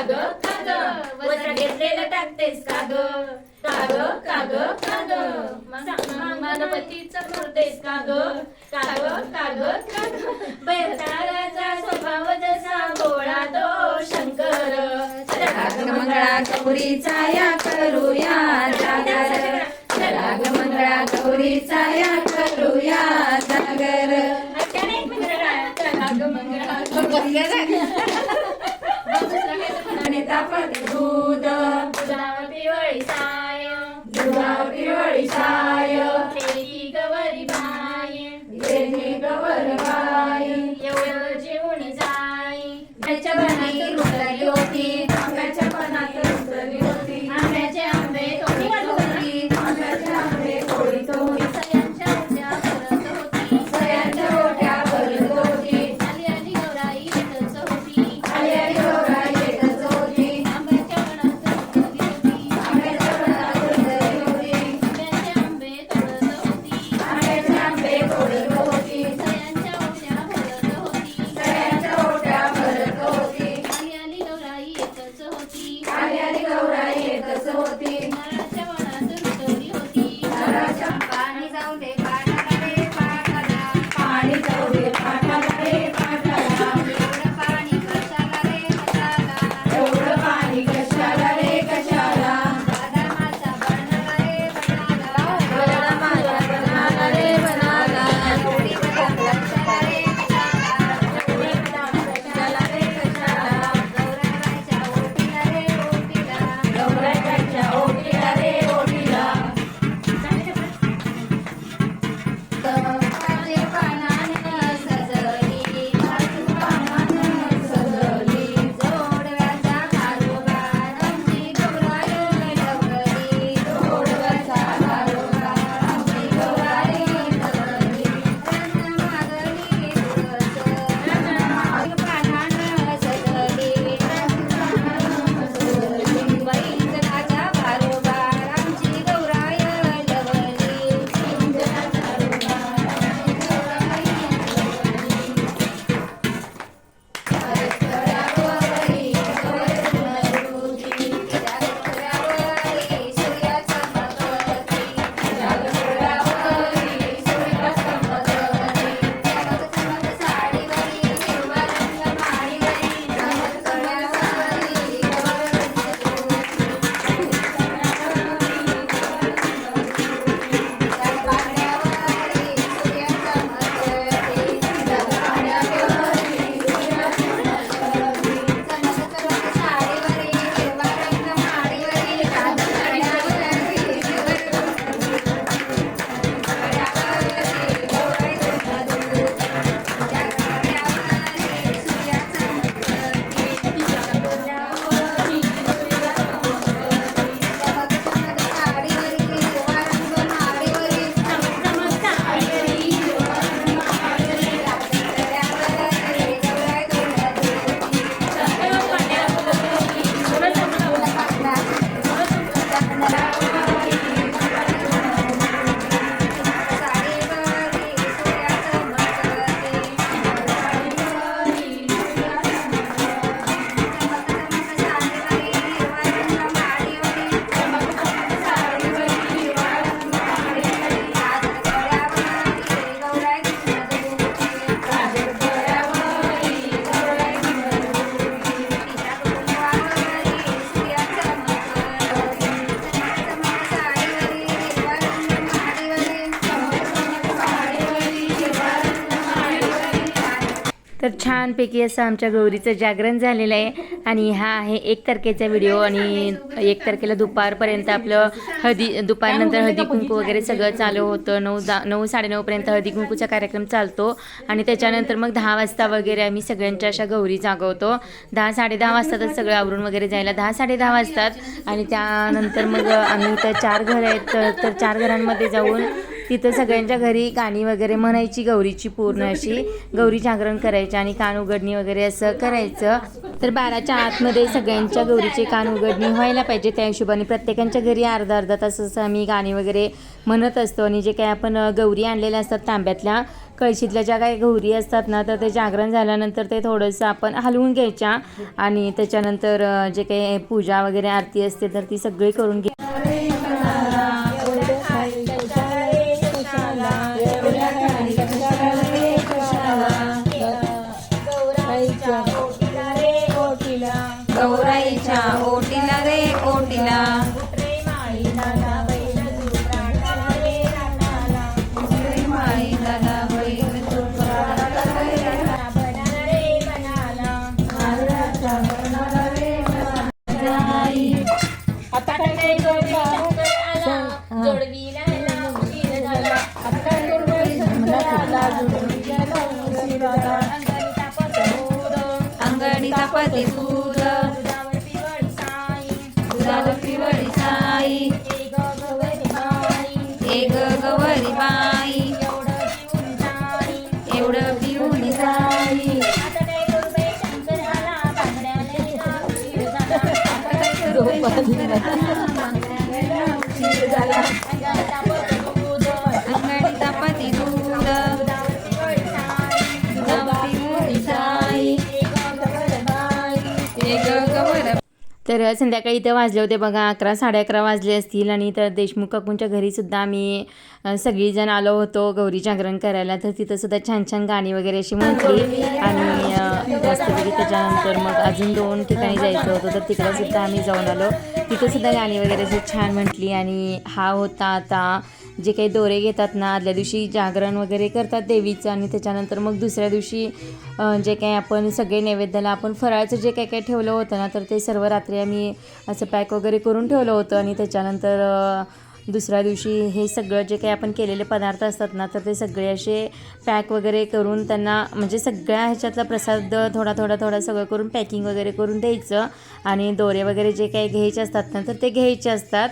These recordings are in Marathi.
काग काग वजन घेतलेलं टाकतेस काग काग काग काग करतेस काग काग काग काग स्वभाव जसा गोळा तो शंकर. मंगळा गौरीचा या करूया जागर मंगळा गौरीचा या Dapat छानपैकी असं आमच्या गौरीचं जागरण झालेलं आहे. आणि हा आहे एक तारखेचा व्हिडिओ आणि एक तारखेला दुपारपर्यंत आपलं हळदी दुपारनंतर हळदी कुंकू वगैरे सगळं चालू होतं. नऊ दा नऊ साडेनऊपर्यंत हळदी कुंकूचा कार्यक्रम चालतो. आणि त्याच्यानंतर मग दहा वाजता वगैरे आम्ही सगळ्यांच्या अशा गौरी जागवतो. दहा साडेदहा वाजतातच सगळं आवरून वगैरे जायला दहा साडेदहा वाजतात. आणि त्यानंतर मग आम्ही त्या चार घर आहेत. तर चार घरांमध्ये जाऊन तिथं सगळ्यांच्या घरी गाणी वगैरे म्हणायची गौरीची पूर्ण अशी गौरी जागरण करायची आणि कान उघडणी वगैरे असं करायचं. तर बाराच्या आतमध्ये सगळ्यांच्या गौरीचे कान उघडणी व्हायला पाहिजे त्या हिशोबाने प्रत्येकांच्या घरी अर्धा अर्धा तास असं आम्ही गाणी वगैरे म्हणत असतो आणि जे काही आपण गौरी आणलेल्या असतात तांब्यातल्या कळशीतल्या ज्या काही गौरी असतात ना तर ते जागरण झाल्यानंतर ते थोडंसं आपण हलवून घ्यायच्या आणि त्याच्यानंतर जे काही पूजा वगैरे आरती असते तर ती सगळी करून घ्या. पती दूध दुधावर पिवळी साई. एक गवरी बाई. एवढं पिऊन साई अंगणीचा तर संध्याकाळी इथं वाजले होते बघा अकरा साडे अकरा वाजले असतील आणि तर देशमुख काकूंच्या घरीसुद्धा आम्ही सगळीजण आलो होतो गौरी जागरण करायला. तर तिथंसुद्धा छान छान गाणी वगैरे अशी म्हटली. आणि अ, त्याच्यानंतर मग अजून दोन ठिकाणी जायचं होतं तर तिकडंसुद्धा आम्ही जाऊन आलो. तिथंसुद्धा गाणी वगैरे अशी छान म्हटली आणि हा होता आता जे काही दोरे घेतात ना आदल्या दिवशी जागरण वगैरे करतात देवीचं आणि त्याच्यानंतर मग दुसऱ्या दिवशी जे काही आपण सगळे नैवेद्याला आपण फराळचं जे काही काही ठेवलं होतं ना तर ते सर्व रात्री आम्ही असं पॅक वगैरे करून ठेवलं होतं आणि त्याच्यानंतर दुसऱ्या दिवशी हे सगळं जे काही आपण केलेले पदार्थ असतात ना तर ते सगळे असे पॅक वगैरे करून त्यांना म्हणजे सगळ्या ह्याच्यातला प्रसाद थोडा थोडा थोडा सगळं करून पॅकिंग वगैरे करून द्यायचं. आणि दोरे वगैरे जे काही घ्यायचे असतात ना तर ते घ्यायचे असतात.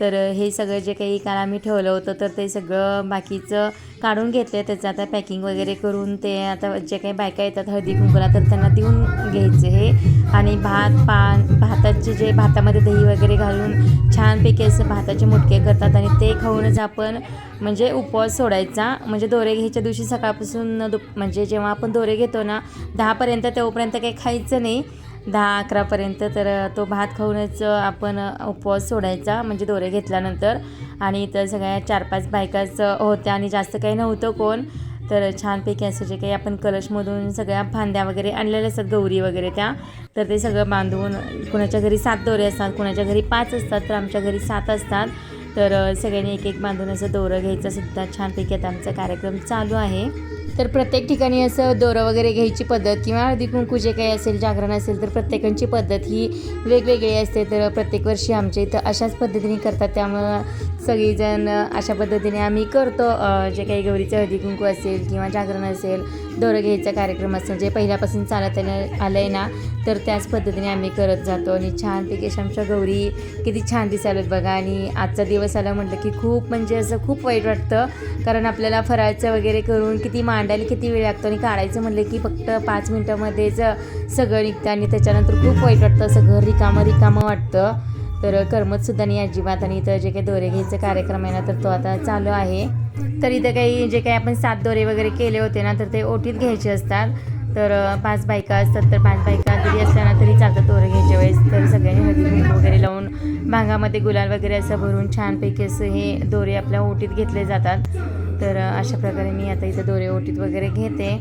तर हे सगळं जे काही काल आम्ही ठेवलं होतं तर ते सगळं बाकीचं काढून घेतलं त्याचं आता पॅकिंग वगैरे करून ते आता जे काही बायका येतात हळदी कुंकूला तर त्यांना देऊन घ्यायचं हे. आणि भात पान भाताचे जे भातामध्ये दही वगैरे घालून छानपैकी असं भाताचे मुटके करतात आणि ते खाऊनच आपण म्हणजे उपवास सोडायचा. म्हणजे दोरे घ्यायच्या दिवशी सकाळपासून दुप म्हणजे जेव्हा आपण दोरे घेतो ना दहापर्यंत तेव्हापर्यंत काही खायचं नाही. दहा अकरापर्यंत तर तो भात खाऊनच आपण उपवास सोडायचा म्हणजे दोरे घेतल्यानंतर. आणि इथं सगळ्या चार पाच बायकाच होत्या आणि जास्त काही नव्हतं कोण. तर छानपैकी असं जे काही आपण कलशमधून सगळ्या फांद्या वगैरे आणलेल्या असतात गौरी वगैरे त्या तर ते सगळं बांधून कुणाच्या घरी सात दोरे असतात कुणाच्या घरी पाच असतात तर आमच्या घरी सात असतात. तर सगळ्यांनी एक एक बांधून असं दोरं घ्यायचं सुद्धा छानपैकी आता आमचा कार्यक्रम चालू आहे. तर प्रत्येक ठिकाणी असं दोरं वगैरे घ्यायची पद्धत किंवा हळदी कुंकू जे काही असेल जागरण असेल तर प्रत्येकांची पद्धत ही वेगवेगळी असते. तर प्रत्येक वर्षी आमच्या इथं अशाच पद्धतीने करतात. त्यामुळं सगळीजण अशा पद्धतीने आम्ही करतो. जे काही गौरीचं हळदी कुंकू असेल किंवा जागरण असेल दोरं घ्यायचा कार्यक्रम असेल जे पहिल्यापासून चालत आलं आलं आहे ना तर त्याच पद्धतीने आम्ही करत जातो. आणि छानपैकी अशा आमच्या गौरी किती छान दिसायला बघा. आणि आजचा दिवस आला म्हटलं की खूप म्हणजे असं खूप वाईट वाटतं. कारण आपल्याला फराळचं वगैरे करून किती मांडायला किती वेळ लागतो. आणि काढायचं म्हणलं की फक्त पाच मिनटामध्येच सगळं निघतं. आणि त्याच्यानंतर खूप वाईट वाटतं. असं घर रिकामं रिकामं वाटतं. तर करमतसुद्धा नाही अजिबात. आणि इथं जे काही दोरे घ्यायचं कार्यक्रम आहे ना तर तो आता चालू आहे. तर इथं काही जे काही आपण सात दोरे वगैरे केले होते ना तर ते ओटीत घ्यायचे असतात. तर पाच बायका असतात तर पाच बायका जरी असल्या ना तरी चालतात दोरं घ्यायच्या वेळेस. तर सगळ्यांनी हळदी वगैरे लावून भांगामध्ये गुलाल वगैरे असं भरून छानपैकी असं हे दोरे आपल्या ओटीत घेतले जातात. तर अशा प्रकारे मी आता इथं दोरे ओटीत वगैरे घेते.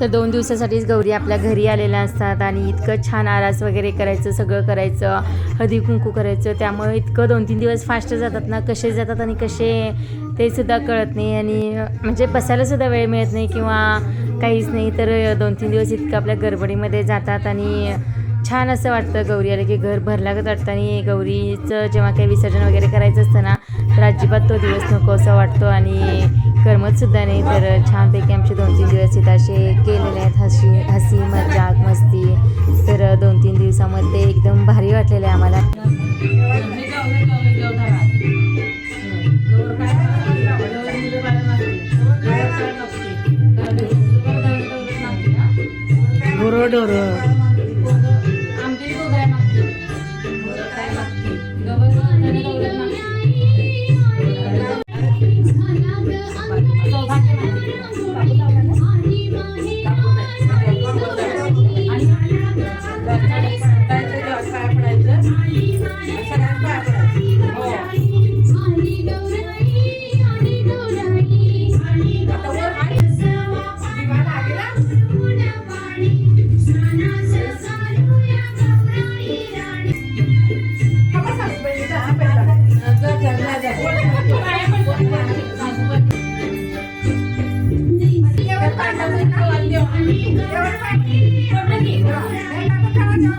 तर दोन दिवसासाठीच गौरी आपल्या घरी आलेल्या असतात आणि इतकं छान आरास वगैरे करायचं सगळं करायचं हळदी कुंकू करायचं. त्यामुळे इतकं दोन तीन दिवस फास्ट जातात ना कसे जातात आणि कसे ते सुद्धा कळत नाही आणि म्हणजे बसायला सुद्धा वेळ मिळत नाही किंवा काहीच नाही. तर दोन तीन दिवस इतकं आपल्या गडबडीमध्ये जातात आणि छान असं वाटतं गौरी आलं की घर भरल्यागत वाटतं आणि गौरीचं जेव्हा काही विसर्जन वगैरे करायचं असतं ना तर अजिबात तो दिवस नको असं वाटतो आणि करमतसुद्धा नाही. तर छानपैकी आमचे दोन तीन दिवस इथं असे केलेले आहेत. हसी हसी मजाक मस्ती. तर दोन तीन दिवसामध्ये एकदम भारी वाटलेलं आहे आम्हाला. போட்டு ஒரு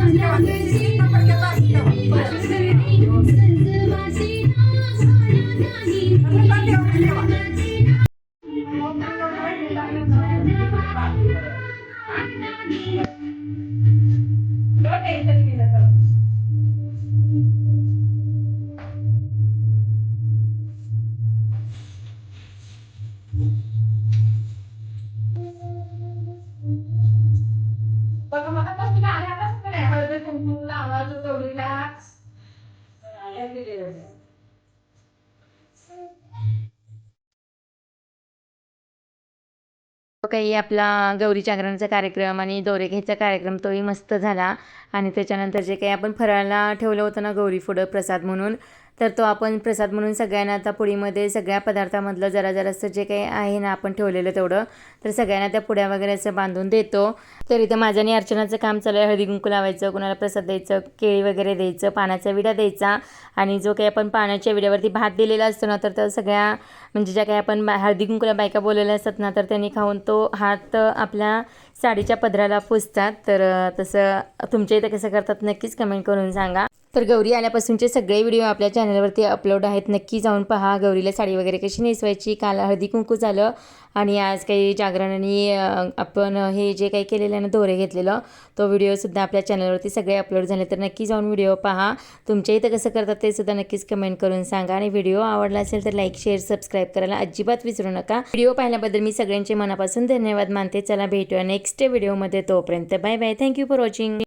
Ang ganda, काही आपला गौरी जागरणाचा कार्यक्रम आणि दोरे घ्यायचा कार्यक्रम तोही मस्त झाला. आणि त्याच्यानंतर जे काही आपण फराळाला ठेवलं होतं ना गौरी पुढं प्रसाद म्हणून तर तो आपण प्रसाद म्हणून सगळ्यांना आता पुडीमध्ये सगळ्या पदार्थामधलं जरा जरासं जे काही आहे ना आपण ठेवलेलं तेवढं तर सगळ्यांना त्या पुड्या वगैरे असं बांधून देतो. तर इथं माझं आणि अर्चनाचं काम चालू आहे. हळदी कुंकू लावायचं कुणाला प्रसाद द्यायचं केळी वगैरे द्यायचं पानाचा विडा द्यायचा. आणि जो काही आपण पाण्याच्या विड्यावरती भात दिलेला असतो ना तर त्या सगळ्या म्हणजे ज्या काही आपण बा- हळदी कुंकूला बायका बोललेल्या असतात ना तर त्यांनी खाऊन तो हात आपल्या साडीच्या पदराला पुसतात. तर तसं तुमच्या इथं कसं करतात नक्कीच कमेंट करून सांगा. तर गौरी आल्यापासूनचे सगळे व्हिडिओ आपल्या चॅनलवरती अपलोड आहेत. नक्की जाऊन पहा. गौरीला साडी वगैरे कशी नेसवायची? काल हळदी कुंकू झालं. आणि आज काही जागरणाने आपण हे जे काही केलेलं आहे ना दोरे घेतलेलं तो व्हिडिओसुद्धा आपल्या चॅनलवरती सगळे अपलोड झाले. तर नक्की जाऊन व्हिडिओ पहा. तुमच्या इथं कसं करतात ते सुद्धा नक्कीच कमेंट करून सांगा. आणि व्हिडिओ आवडला असेल तर लाईक शेअर सबस्क्राईब करायला अजिबात विसरू नका. व्हिडिओ पाहिल्याबद्दल मी सगळ्यांचे मनापासून धन्यवाद मानते. चला भेटूया नेक्स्ट व्हिडिओमध्ये तोपर्यंत. Bye bye thank you for watching